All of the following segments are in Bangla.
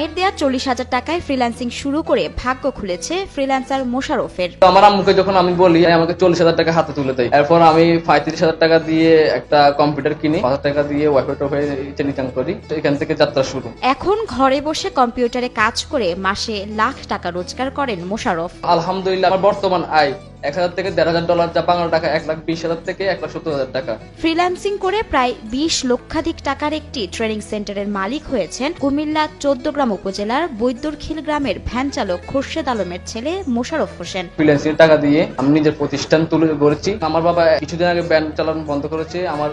মায়ের দেয়া চল্লিশ হাজার টাকায় ফ্রিল্যান্সিং শুরু করে ভাগ্য খুলেছে ফ্রিল্যান্সার মোশারফের আমার আম্মুকে যখন আমি বলি আমাকে চল্লিশ হাজার টাকা হাতে তুলে দেয় এরপর আমি পঁয়ত্রিশ হাজার টাকা দিয়ে একটা কম্পিউটার কিনি হাজার টাকা দিয়ে ওয়াইফাই টোফাই ইনকাম করি তো এখান থেকে যাত্রা শুরু। এখন ঘরে বসে কম্পিউটারে কাজ করে মাসে লাখ টাকা রোজগার করেন মোশারফ আলহামদুলিল্লাহ আমার বর্তমান আয় এক হাজার থেকে দেড় হাজার ডলার যা বাংলা টাকা এক লাখ বিশ হাজার থেকে এক লাখ সত্তর হাজার টাকা। ফ্রিল্যান্সিং করে প্রায় বিশ লক্ষাধিক টাকার একটি ট্রেনিং সেন্টারের মালিক হয়েছেন কুমিল্লা চোদ্দগ্রাম উপজেলার বৈদ্যরখিল গ্রামের ভ্যান চালক খোরশেদ আলমের ছেলে মোশারফ হোসেন। ফ্রিল্যান্সিং টাকা দিয়ে আমি নিজের প্রতিষ্ঠান তুলে গড়েছি আমার বাবা কিছুদিন আগে চালানো বন্ধ করেছে। আমার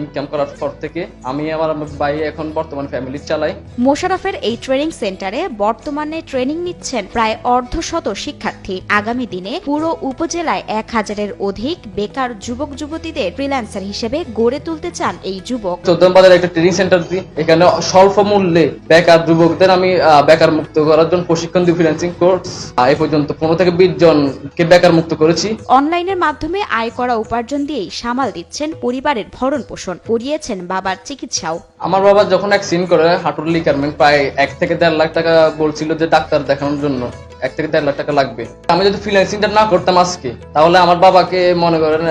ইনকাম করার পর থেকে আমি আমার ভাই এখন বর্তমান ফ্যামিলি চালাই। মোশারফের এই ট্রেনিং সেন্টারে বর্তমানে ট্রেনিং নিচ্ছেন প্রায় অর্ধশত শিক্ষার্থী। আগামী দিনে পুরো উপজেলায় এক হাজারের অধিক বেকার যুবক যুবতীদের ফ্রিল্যান্সার হিসেবে গড়ে তুলতে চান এই যুবক। চোদ্দম বাজারে একটা ট্রেনিং সেন্টার দিই। এখানে স্বল্প মূল্যে বেকার যুবকদের আমি বেকার মুক্ত করার জন্য প্রশিক্ষণ দিই ফ্রিল্যান্সিং কোর্স এই পর্যন্ত পনেরো থেকে বিশ জনকে বেকার মুক্ত করেছি। অনলাইনের মাধ্যমে আয় করা উপার্জন দিয়েই সামাল দিচ্ছেন পরিবারের ভরণ পোষণ করিয়েছেন বাবার চিকিৎসাও। আমার বাবা যখন অ্যাক্সিডেন্ট করে হাঁটুর লিকারমেন্ট প্রায় এক থেকে দেড় লাখ টাকা বলছিল যে ডাক্তার দেখানোর জন্য। এক থেকে দেড় লাখ টাকা লাগবে। আমি যদি ফ্রিল্যান্সিংটা না করতাম আজকে, তাহলে আমার বাবাকে মনে করেন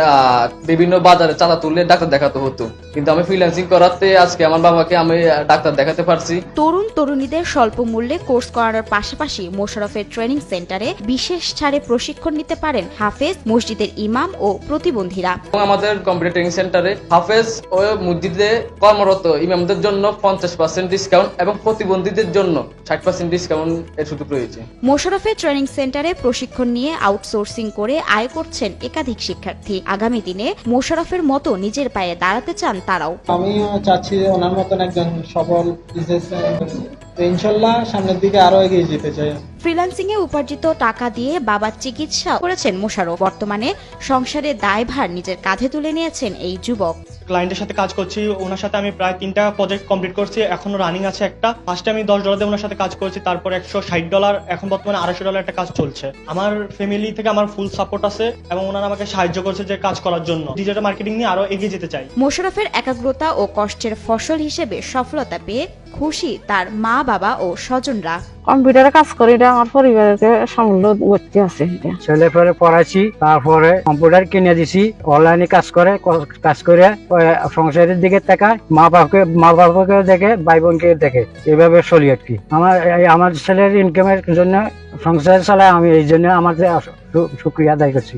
বিভিন্ন বাজারে চাঁদা তুললে ডাক্তার দেখাতে হতো। কিন্তু আমি ফ্রিল্যান্সিং করাতে আজকে আমার বাবাকে আমি ডাক্তার দেখাতে পারছি। তরুণ তরুণীদের স্বল্প মূল্যে কোর্স করানোর পাশাপাশি মোশারফের ট্রেনিং সেন্টারে বিশেষ ছাড়ে প্রশিক্ষণ নিতে পারেন হাফেজ মসজিদের ইমাম ও প্রতিবন্ধীরা। আমাদের কম্পিউটার ট্রেনিং সেন্টারে হাফেজ ও মসজিদে কর্মরত ইমামদের জন্য পঞ্চাশ পার্সেন্ট ডিসকাউন্ট এবং প্রতিবন্ধীদের জন্য ষাট পার্সেন্ট ডিসকাউন্ট এর সুযোগ রয়েছে। মোশারফের ট্রেনিং সেন্টারে প্রশিক্ষণ নিয়ে আউটসোর্সিং করে আয় করছেন একাধিক শিক্ষার্থী। আগামী দিনে মোশারফের মতো নিজের পায়ে দাঁড়াতে চান তারাও। আমিও চাচ্ছি ওনার মতন একজন সবল বিজনেস ইনশাল্লাহ সামনের দিকে আরও এগিয়ে যেতে চাই। ফ্রিল্যান্সিং এ উপার্জিত টাকা দিয়ে বাবার চিকিৎসা করেছেন মোশারফ বর্তমানে সংসারের দায়ভার নিজের কাঁধে তুলে নিয়েছেন এই যুবক। ক্লায়েন্টের সাথে কাজ করছি ওনার সাথে আমি প্রায় তিনটা প্রজেক্ট কমপ্লিট করছি এখনও রানিং আছে একটা। ফার্স্টে আমি দশ ডলার দিয়ে ওনার সাথে কাজ করেছি তারপর একশো ষাট ডলার এখন বর্তমানে আড়াইশো ডলার একটা কাজ চলছে। আমার ফ্যামিলি থেকে আমার ফুল সাপোর্ট আছে এবং ওনারা আমাকে সাহায্য করছে যে কাজ করার জন্য। ডিজিটাল মার্কেটিং নিয়ে আরও এগিয়ে যেতে চাই। মোশারফের একাগ্রতা ও কষ্টের ফসল হিসেবে সফলতা পেয়ে খুশি তার মা বাবা ও স্বজনরা। কম্পিউটারে কাজ করি এটা আমার পরিবারকে সামল্য করতে আছে ছেলে ফেলে পড়াইছি তারপরে কম্পিউটার কিনে দিছি অনলাইনে কাজ করে কাজ করে সংসারের দিকে তাকায় মা বাবাকে মা বাবাকে দেখে ভাই বোনকে দেখে এভাবে চলি আর কি। আমার এই আমার ছেলের ইনকামের জন্য সংসার চালায় আমি এই জন্য আমাদের শুক্রিয়া আদায় করছি।